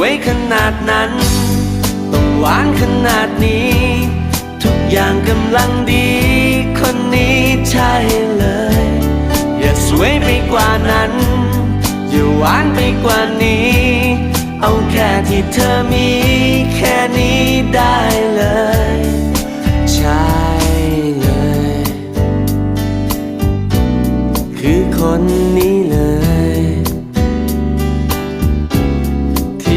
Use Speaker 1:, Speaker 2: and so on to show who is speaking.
Speaker 1: วยขนาดนั้น ต้องหวานขนาดนี้ ทุกอย่างกำลังดี คนนี้ใช่เลย อย่าสวยไปกว่านั้น อย่าหวานไปกว่านี้ เอาแค่ที่เธอมี แค่นี้ได้เลยใช่เลย คือคนนี้